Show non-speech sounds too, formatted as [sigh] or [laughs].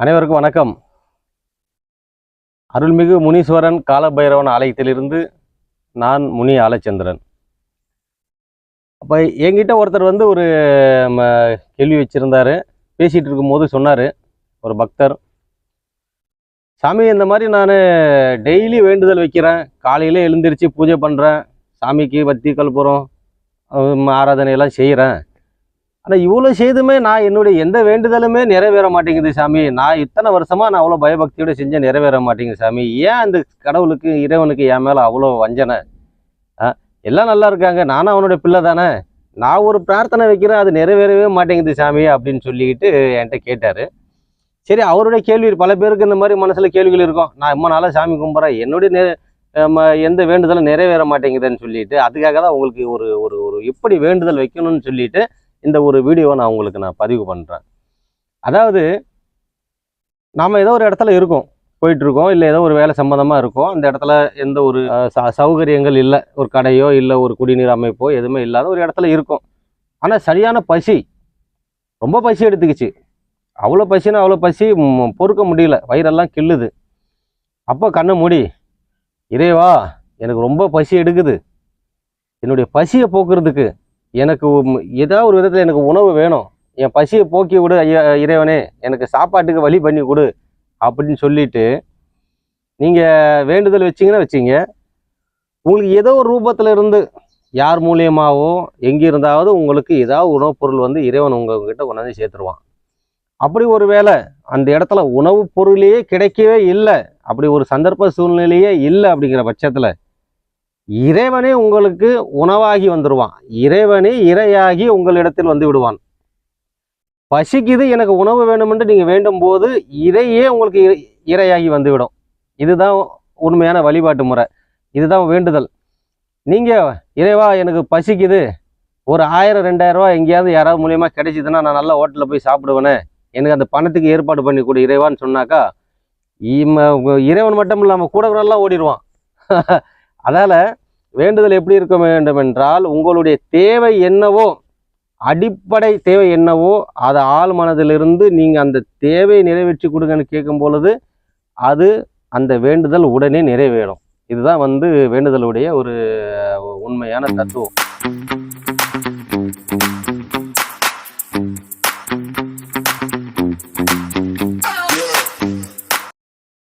அனைவருக்கும் வணக்கம். அருள்மிகு முனீஸ்வரன் காலபைரவன் ஆலயத்திலிருந்து நான் முனி ஆலச்சந்திரன். அப்போ என்கிட்ட ஒருத்தர் வந்து ஒரு ம, கேள்வி வச்சுருந்தாரு. பேசிகிட்டு இருக்கும்போது சொன்னார். ஒரு பக்தர். சாமி இந்த மாதிரி நான் டெய்லி வேண்டுதல் வைக்கிறேன். காலையில் எழுந்திரிச்சு பூஜை பண்ணுறேன் சாமிக்கு பத்தி கற்பூரம் ஆராதனையெல்லாம் செய்கிறேன் ஆனால் இவ்வளோ செய்துமே நான் என்னுடைய எந்த வேண்டுதலுமே நிறைவேற மாட்டேங்குது சாமி. நான் இத்தனை வருஷமாக நான் அவ்வளோ பயபக்தியோட செஞ்சேன் நிறைவேற மாட்டேங்குது சாமி. ஏன் அந்த கடவுளுக்கு இறைவனுக்கு என் மேலே அவ்வளோ வஞ்சனை? ஆ எல்லாம் நல்லா இருக்காங்க. நானும் அவனுடைய பிள்ளை தானே. நான் ஒரு பிரார்த்தனை வைக்கிறேன் அது நிறைவேறவே மாட்டேங்குது சாமி அப்படின்னு சொல்லிக்கிட்டு என்கிட்ட கேட்டார். சரி அவருடைய கேள்வி பல பேருக்கு இந்த மாதிரி மனசில் கேள்விகள் இருக்கும். நான் இம்மா நாளாக சாமி கும்பிட்றேன். என்னுடைய எந்த வேண்டுதலும் நிறைவேற மாட்டேங்குதுன்னு சொல்லிட்டு அதுக்காக தான் உங்களுக்கு ஒரு ஒரு ஒரு எப்படி வேண்டுதல் வைக்கணும்னு சொல்லிட்டு இந்த ஒரு வீடியோவை நான் உங்களுக்கு நான் பதிவு பண்ணுறேன் அதாவது நாம் ஏதோ ஒரு இடத்துல இருக்கோம் போயிட்டுருக்கோம் இல்லை ஏதோ ஒரு வேலை சம்மந்தமாக இருக்கும் அந்த இடத்துல எந்த ஒரு ச- சௌகரியங்கள் இல்லை ஒரு கடையோ இல்லை ஒரு குடிநீர் அமைப்போ எதுவுமே இல்லாத ஒரு இடத்துல இருக்கும். ஆனால் சரியான பசி ரொம்ப பசி எடுத்துக்கிச்சு. அவ்வளோ பசினா அவ்வளோ பசி பொறுக்க முடியல வயிறெல்லாம் கிள்ளுது. அப்போ கண்ணை மூடி இறைவா எனக்கு ரொம்ப பசி எடுக்குது. என்னுடைய பசியை போக்குறதுக்கு எனக்கு ஏதாவது ஒரு விதத்தில் எனக்கு உணவு வேணும். என் பசியை போக்கி விடு ஐயா இறைவனே. எனக்கு சாப்பாட்டுக்கு வழி பண்ணி கொடு அப்படின்னு சொல்லிட்டு நீங்கள் வேண்டுதல் வச்சிங்கன்னா வச்சிங்க. உங்களுக்கு ஏதோ ஒரு ரூபத்தில் இருந்து யார் மூலியமாகவோ எங்கே இருந்தாவது உங்களுக்கு ஏதாவது உணவுப் பொருள் வந்து இறைவன் உங்ககிட்ட கொண்டாந்து சேர்த்துருவான். அப்படி ஒரு வேளை அந்த இடத்துல உணவுப் பொருளையே கிடைக்கவே இல்லை. அப்படி ஒரு சந்தர்ப்ப சூழ்நிலையே இல்லை அப்படிங்கிற பட்சத்தில் இறைவனே உங்களுக்கு உணவாகி வந்துடுவான் இறைவனே இரையாகி உங்களிடத்தில் வந்து விடுவான். பசிக்குது எனக்கு உணவு வேணுமென்று நீங்கள் வேண்டும் போது இறையே உங்களுக்கு இரையாகி வந்துவிடும். இதுதான் உண்மையான வழிபாட்டு முறை. இதுதான் வேண்டுதல். நீங்கள் இறைவா எனக்கு பசிக்குது. ஒரு ஆயிரம் ரெண்டாயிரம் ரூபா எங்கேயாவது யாராவது மூலியமாக கிடைச்சிதுன்னா நான் நல்ல ஹோட்டலில் போய் சாப்பிடுவேனே. எனக்கு அந்த பணத்துக்கு ஏற்பாடு பண்ணி கொடு இறைவான்னு சொன்னாக்கா இம்ம- இறைவன் மட்டும் இல்லாமல் கூட கூடலாம் ஓடிடுவான் [laughs] அதால் வேண்டுதல் எப்படி இருக்க வேண்டும் என்றால் உங்களுடைய தேவை என்னவோ அடிப்படை தேவை என்னவோ அதை ஆள் மனதிலிருந்து நீங்கள் அந்த தேவையை நிறைவேற்றி கொடுங்கன்னு கேட்கும் பொழுது அது அந்த வேண்டுதல் உடனே நிறைவேறும். இதுதான் வந்து வேண்டுதலுடைய ஒரு உண்மையான தத்துவம்.